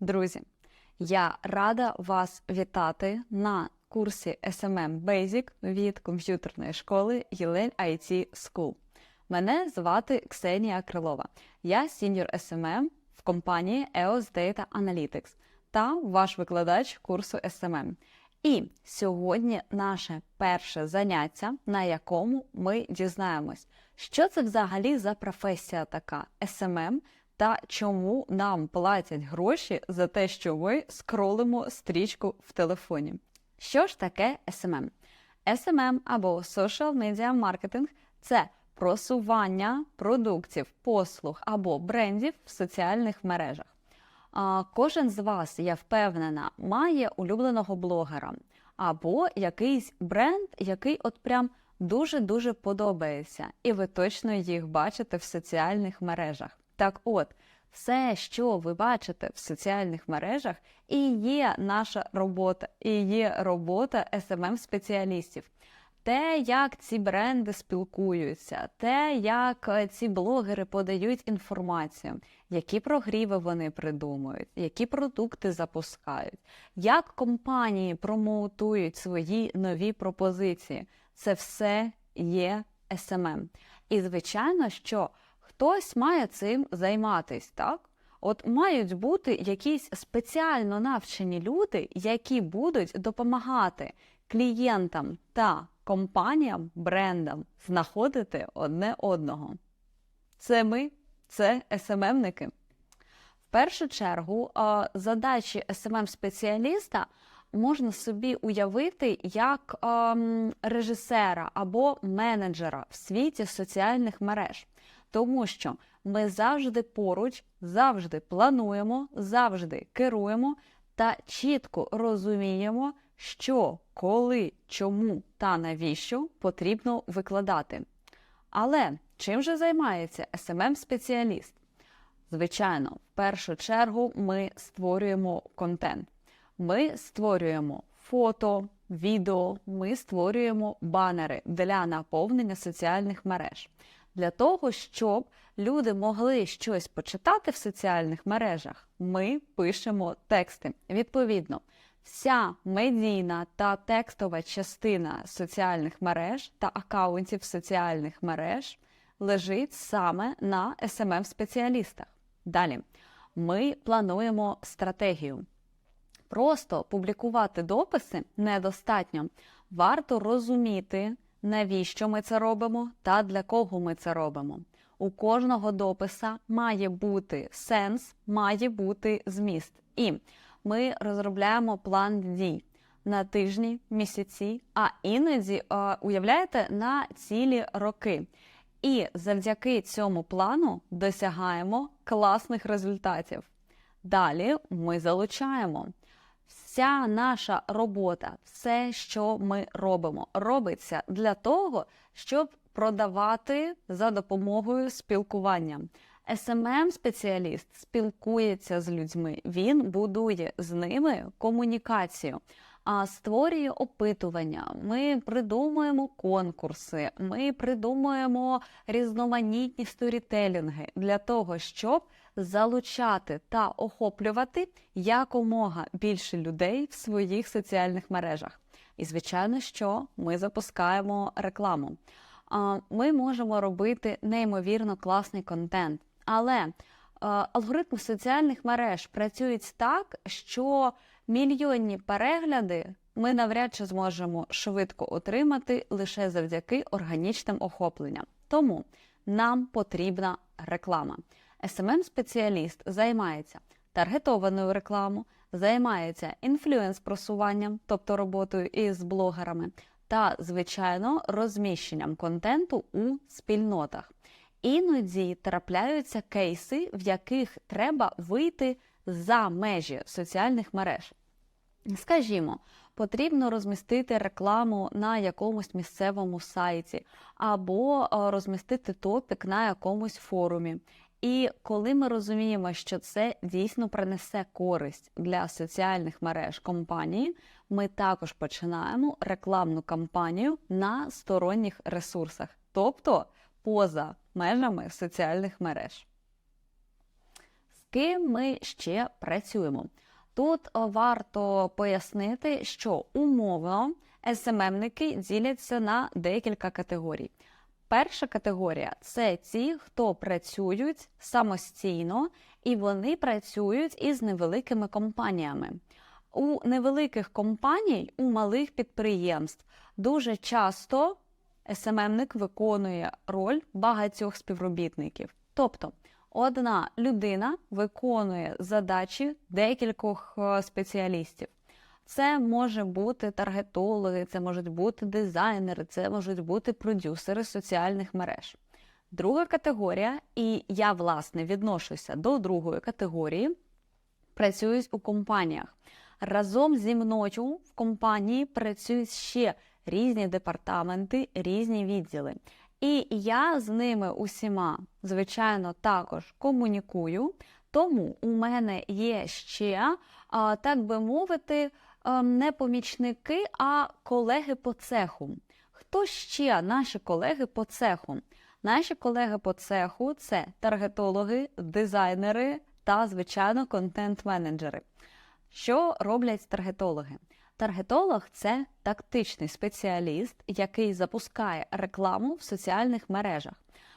Друзі, я рада вас вітати на курсі SMM Basic від комп'ютерної школи Єлель IT School. Мене звати Ксенія Крилова. Я Senior SMM в компанії EOS Data Analytics та ваш викладач курсу SMM. І сьогодні наше перше заняття, на якому ми дізнаємось, що це взагалі за професія така SMM та чому нам платять гроші за те, що ми скролимо стрічку в телефоні. Що ж таке SMM? SMM або Social Media Marketing – це просування продуктів, послуг або брендів в соціальних мережах. А, Кожен з вас, я впевнена, має улюбленого блогера або якийсь бренд, який от прям дуже-дуже подобається, і ви точно їх бачите в соціальних мережах. Так от, все, що ви бачите в соціальних мережах, і є наша робота, і є робота smm спеціалістів те, як ці бренди спілкуються, те, як е, ці блогери подають інформацію, які прогріви вони придумують, які продукти запускають, як компанії промоутують свої нові пропозиції. Це все є SMM. І звичайно, що хтось має цим займатись, так? От мають бути якісь спеціально навчені люди, які будуть допомагати клієнтам та компаніям, брендам знаходити одне одного. Це ми, це СММники. В першу чергу, задачі СММ-спеціаліста можна собі уявити як режисера або менеджера в світі соціальних мереж, тому що ми завжди поруч, завжди плануємо, завжди керуємо та чітко розуміємо, що, коли, чому та навіщо потрібно викладати. Але чим же займається SMM-спеціаліст? Звичайно, в першу чергу ми створюємо контент. Ми створюємо фото, відео, ми створюємо банери для наповнення соціальних мереж. Для того, щоб люди могли щось почитати в соціальних мережах, ми пишемо тексти. Відповідно, вся медійна та текстова частина соціальних мереж та акаунтів соціальних мереж лежить саме на smm спеціалістах Далі ми плануємо стратегію. Просто публікувати дописи недостатньо. Варто розуміти, навіщо ми це робимо та для кого ми це робимо. У кожного дописа має бути сенс, має бути зміст. І ми розробляємо план дій на тижні, місяці, а іноді, е, уявляєте, на цілі роки. І завдяки цьому плану досягаємо класних результатів. Далі ми залучаємо. Вся наша робота, все, що ми робимо, робиться для того, щоб продавати за допомогою спілкування. smm спеціаліст спілкується з людьми, він будує з ними комунікацію, а створює опитування. Ми придумуємо конкурси, ми придумуємо різноманітні сторітелінги для того, щоб залучати та охоплювати якомога більше людей в своїх соціальних мережах. І, звичайно, що ми запускаємо рекламу. Ми можемо робити неймовірно класний контент, але алгоритми соціальних мереж працюють так, що мільйонні перегляди ми навряд чи зможемо швидко отримати лише завдяки органічним охопленням. Тому нам потрібна реклама. Smm спеціаліст займається таргетованою рекламою, займається інфлюенс-просуванням, тобто роботою із блогерами, та, звичайно, розміщенням контенту у спільнотах. Іноді трапляються кейси, в яких треба вийти за межі соціальних мереж. Скажімо, потрібно розмістити рекламу на якомусь місцевому сайті, або розмістити топік на якомусь форумі. І коли ми розуміємо, що це дійсно принесе користь для соціальних мереж компанії, ми також починаємо рекламну кампанію на сторонніх ресурсах, тобто поза межами соціальних мереж. З ким ми ще працюємо? Тут е, варто пояснити, що умовно СММники діляться на декілька категорій. Перша категорія це ті, хто працюють самостійно і вони працюють із невеликими компаніями. У невеликих компаній, у малих підприємств дуже часто СММник виконує роль багатьох співробітників. Тобто одна людина виконує задачі декількох е, спеціалістів. Це може бути таргетологи, це можуть бути дизайнери, це можуть бути продюсери соціальних мереж. Друга категорія, і я власне відношуся до другої категорії, працюють у компаніях. Разом зі мною в компанії працюють ще різні департаменти, різні відділи. І я з ними усіма, звичайно, також комунікую. Тому у мене є ще, так би мовити, не помічники, а колеги по цеху. Хто ще наші колеги по цеху? Наші колеги по цеху це таргетологи, дизайнери та, звичайно, контент-менеджери. Що роблять таргетологи? Таргетолог це тактичний спеціаліст, який запускає рекламу в соціальних мережах.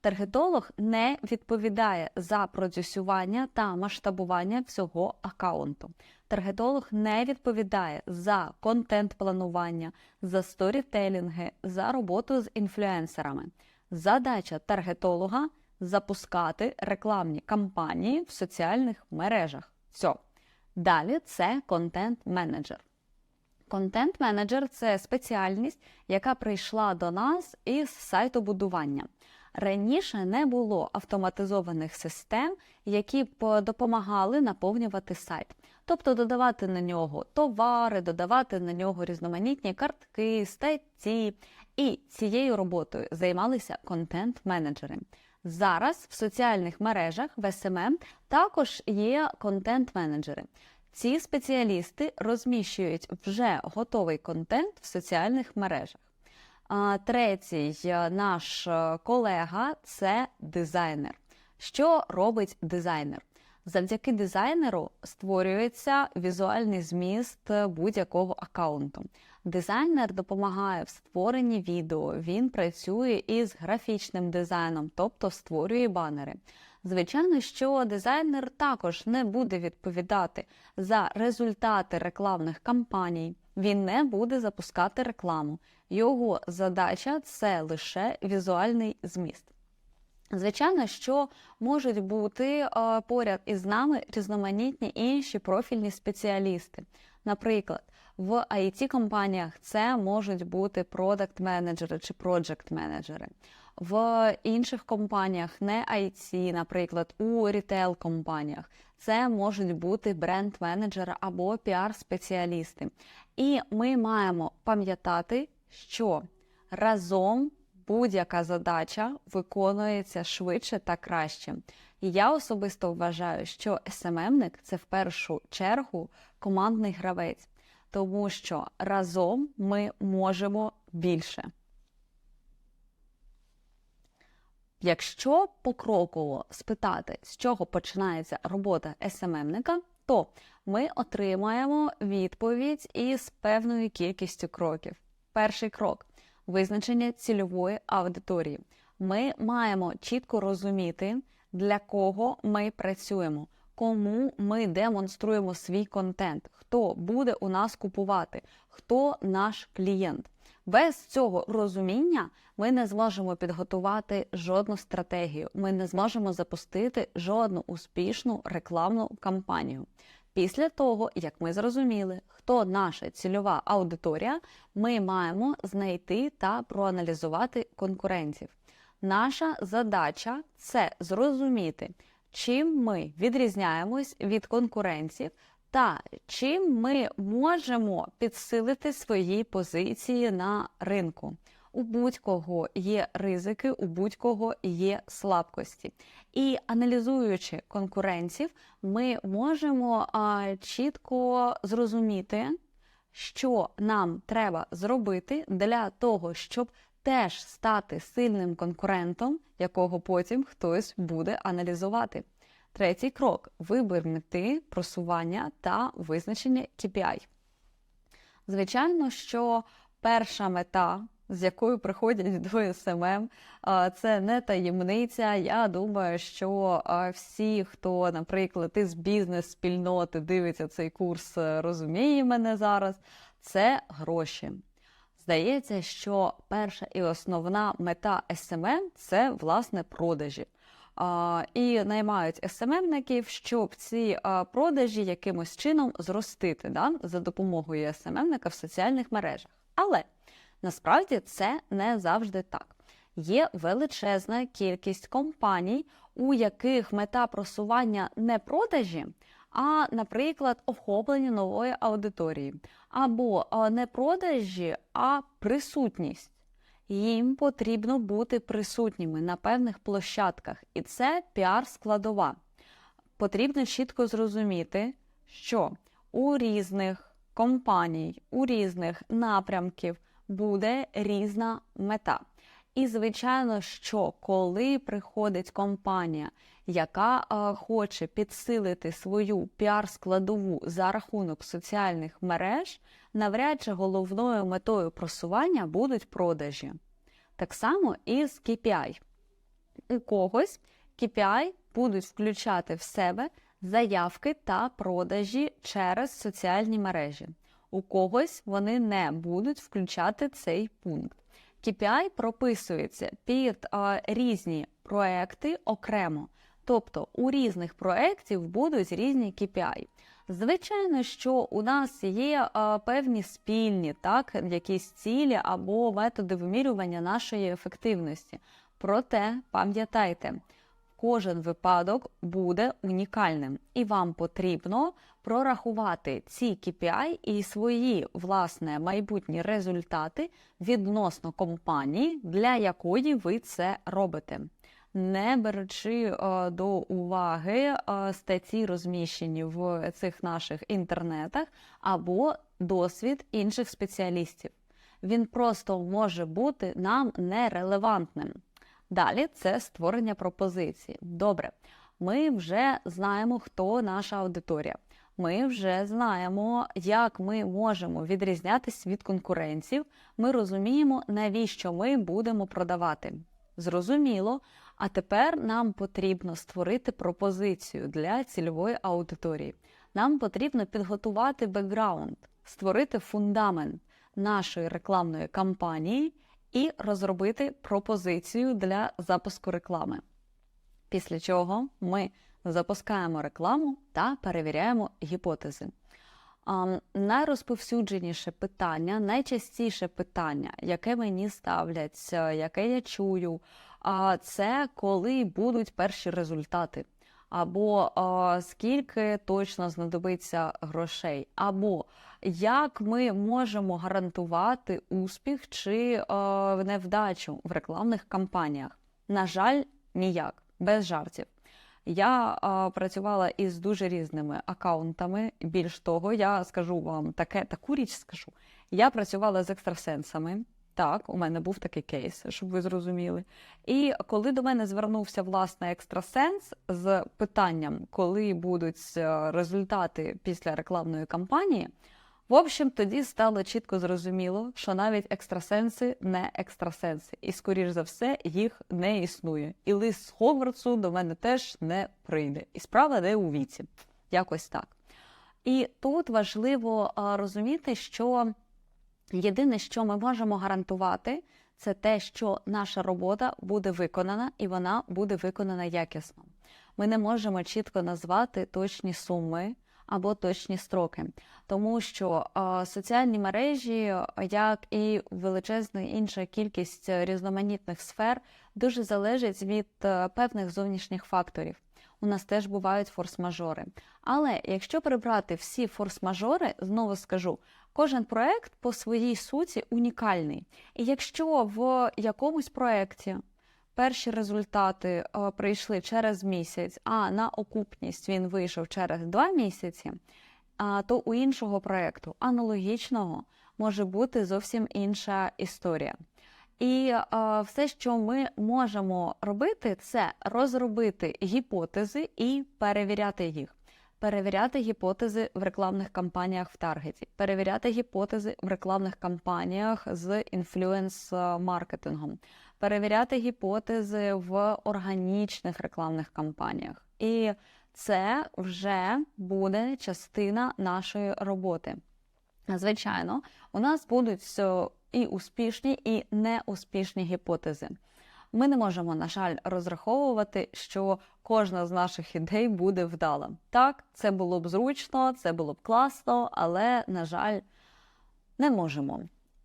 Таргетолог не відповідає за продюсювання та масштабування всього аккаунту. Таргетолог не відповідає за контент-планування, за сторітелінги, за роботу з інфлюенсерами. Задача таргетолога запускати рекламні кампанії в соціальних мережах. Все. Далі це контент-менеджер. Контент-менеджер це спеціальність, яка прийшла до нас із сайтобудування. Раніше не було автоматизованих систем, які б допомагали наповнювати сайт, тобто додавати на нього товари, додавати на нього різноманітні картки, статті. І цією роботою займалися контент-менеджери. Зараз в соціальних мережах в SMM також є контент-менеджери. Ці спеціалісти розміщують вже готовий контент в соціальних мережах. Третій е, наш е, колега це дизайнер. Що робить дизайнер? Завдяки дизайнеру створюється візуальний зміст будь-якого аккаунту. Дизайнер допомагає в створенні відео, він працює із графічним дизайном, тобто створює банери. Звичайно, що дизайнер також не буде відповідати за результати рекламних кампаній, він не буде запускати рекламу. Його задача це лише візуальний зміст. Звичайно, що можуть бути е, поряд із нами різноманітні інші профільні спеціалісти. Наприклад, в it компаніях це можуть бути продакт-менеджери чи проджект-менеджери. В інших компаніях, не IT, наприклад, у рітейл-компаніях, це можуть бути бренд-менеджери або піар-спеціалісти. І ми маємо пам'ятати, що разом будь-яка задача виконується швидше та краще. І я особисто вважаю, що СММник це в першу чергу командний гравець, тому що разом ми можемо більше. Якщо покроково спитати, з чого починається робота СММника, то ми отримаємо відповідь із певною кількістю кроків. Перший крок визначення цільової аудиторії. Ми маємо чітко розуміти, для кого ми працюємо, кому ми демонструємо свій контент, хто буде у нас купувати, хто наш клієнт. Без цього розуміння ми не зможемо підготувати жодну стратегію, ми не зможемо запустити жодну успішну рекламну кампанію. Після того, як ми зрозуміли, хто наша цільова аудиторія, ми маємо знайти та проаналізувати конкурентів. Наша задача це зрозуміти, чим ми відрізняємось від конкурентів та чим ми можемо підсилити свої позиції на ринку. У будь-кого є ризики, у будь-кого є слабкості. І аналізуючи конкурентів, ми можемо а, чітко зрозуміти, що нам треба зробити для того, щоб теж стати сильним конкурентом, якого потім хтось буде аналізувати. Третій крок вибір мети, просування та визначення KPI. Звичайно, що перша мета, з якою приходять до СММ, це не таємниця. Я думаю, що всі, хто, наприклад, із бізнес-спільноти дивиться цей курс, е, розуміє мене зараз. Це гроші. Здається, що перша і основна мета СММ – це власне продажі. І наймають СММників, щоб ці продажі якимось чином зростити да, за допомогою СММника в соціальних мережах. Але насправді це не завжди так. Є величезна кількість компаній, у яких мета просування не продажі, а, наприклад, охоплення нової аудиторії, або не продажі, а присутність. Їм потрібно бути присутніми на певних площадках, і це піар-складова. Потрібно чітко зрозуміти, що у різних компаній, у різних напрямків буде різна мета. І, звичайно, що коли приходить компанія, яка е, хоче підсилити свою піар-складову за рахунок соціальних мереж, навряд чи головною метою просування будуть продажі. Так само і з KPI. У когось KPI будуть включати в себе заявки та продажі через соціальні мережі. У когось вони не будуть включати цей пункт. KPI прописується під а, різні проекти окремо. Тобто у різних проєктів будуть різні KPI. Звичайно, що у нас є а, певні спільні, так, якісь цілі або методи вимірювання нашої ефективності. Проте пам'ятайте, кожен випадок буде унікальним, і вам потрібно прорахувати ці KPI і свої власне майбутні результати відносно компанії, для якої ви це робите не беручи е, до уваги е, статті, розміщені в цих наших інтернетах, або досвід інших спеціалістів. Він просто може бути нам нерелевантним. Далі це створення пропозиції. Добре, ми вже знаємо, хто наша аудиторія. Ми вже знаємо, як ми можемо відрізнятися від конкурентів. Ми розуміємо, навіщо ми будемо продавати. Зрозуміло, а тепер нам потрібно створити пропозицію для цільової аудиторії. Нам потрібно підготувати бекграунд, створити фундамент нашої рекламної кампанії і розробити пропозицію для запуску реклами. Після чого ми запускаємо рекламу та перевіряємо гіпотези. Найрозповсюдженіше питання, найчастіше питання, яке мені ставлять, яке я чую, це коли будуть перші результати, або скільки точно знадобиться грошей, або як ми можемо гарантувати успіх чи невдачу в рекламних кампаніях. На жаль, ніяк, без жартів. Я а, працювала із дуже різними акаунтами. Більш того, я скажу вам таке, таку річ скажу. Я працювала з екстрасенсами. Так, у мене був такий кейс, щоб ви зрозуміли. І коли до мене звернувся власне екстрасенс з питанням, коли будуть е, результати після рекламної кампанії, в общем, тоді стало чітко зрозуміло, що навіть екстрасенси не екстрасенси, і, скоріш за все, їх не існує. І лист з Хогвартсу до мене теж не прийде. І справа не у віці. Якось так. І тут важливо розуміти, що єдине, що ми можемо гарантувати, це те, що наша робота буде виконана і вона буде виконана якісно. Ми не можемо чітко назвати точні суми або точні строки, тому що е, соціальні мережі, як і величезна інша кількість різноманітних сфер, дуже залежать від е, певних зовнішніх факторів. У нас теж бувають форс-мажори. Але якщо прибрати всі форс-мажори, знову скажу, кожен проект по своїй суті унікальний. І якщо в якомусь проєкті перші результати е, прийшли через місяць, а на окупність він вийшов через два місяці, то у іншого проєкту аналогічного може бути зовсім інша історія. І е, все, що ми можемо робити, це розробити гіпотези і перевіряти їх. Перевіряти гіпотези в рекламних кампаніях в таргеті, перевіряти гіпотези в рекламних кампаніях з інфлюенс-маркетингом, перевіряти гіпотези в органічних рекламних кампаніях. І це вже буде частина нашої роботи. Звичайно, у нас будуть і успішні, і неуспішні гіпотези. Ми не можемо, на жаль, розраховувати, що кожна з наших ідей буде вдала. Так, це було б зручно, це було б класно, але, на жаль, не можемо.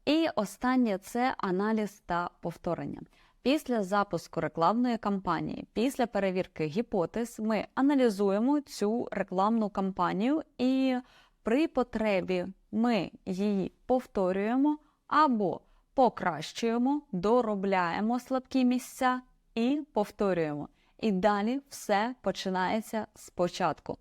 І останнє це аналіз та повторення. Після запуску рекламної кампанії, після перевірки гіпотез, ми аналізуємо цю рекламну кампанію і при потребі ми її повторюємо або покращуємо, доробляємо слабкі місця і повторюємо. І далі все починається спочатку.